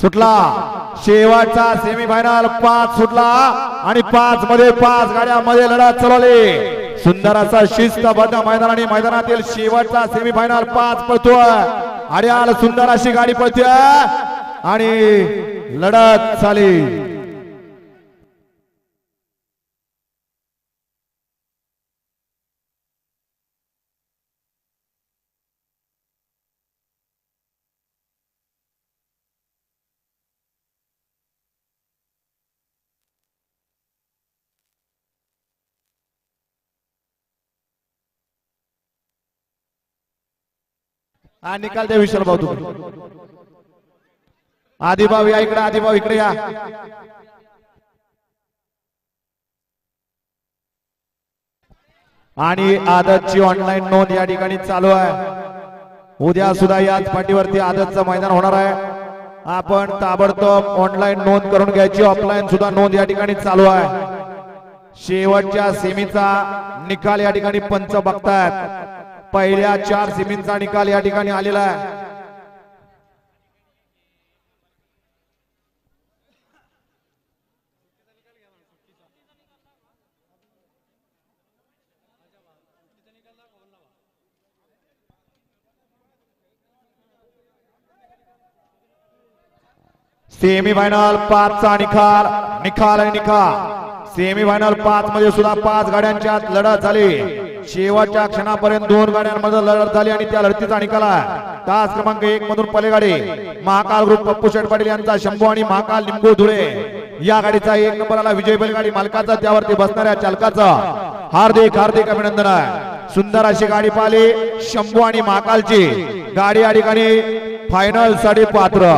सुटला. शेवटचा सेमीफायनल पाच सुटला. आणि पाच मध्ये पाच गाड्यामध्ये लढत चालवली. सुंदर असा शिस्तबद्ध मैदान आणि मैदानातील शेवटचा सेमीफायनल पाच पळतोय. अड्याल सुंदर अशी गाडी पळतोय. आणि लढत झाली हा निकाल द्या विशाल भाऊ तुम्ही आदिभाऊ या इकडे आदिभाऊ इकडे या. आणि आदतची ऑनलाईन नोंद या ठिकाणी चालू आहे. उद्या सुद्धा याच पाठीवरती आदतचं मैदान होणार आहे. आपण ताबडतोब ऑनलाईन नोंद करून घ्यायची. ऑफलाईन सुद्धा नोंद या ठिकाणी चालू आहे. शेवटच्या सेमीचा निकाल या ठिकाणी पंच बघतायत. पहिल्या चार सिमींचा निकाल या ठिकाणी आलेला आहे. सेमी फायनल पाचचा निकाल निकाल आणि निकाल. सेमी फायनल पाच मध्ये सुद्धा पाच गाड्यांच्या लढत झाली. शेवटच्या क्षणापर्यंत दोन गाड्यांमध्ये लढत झाली आणि त्या लढतीचा निकाल तास क्रमांक एक मधून पलेगाडी महाकाल ग्रुप पप्पू शेठ पाटील यांचा शंभू आणि महाकाल लिंबू धुळे. या गाडीचा एक नंबर आला विजय बैलगाडी मालकाचा त्यावरती बसणाऱ्या चालकाचा हार्दिक हार्दिक अभिनंदन आहे. सुंदर अशी गाडी पाहिली शंभू आणि महाकालची. गाडी या ठिकाणी फायनलसाठी पात्र.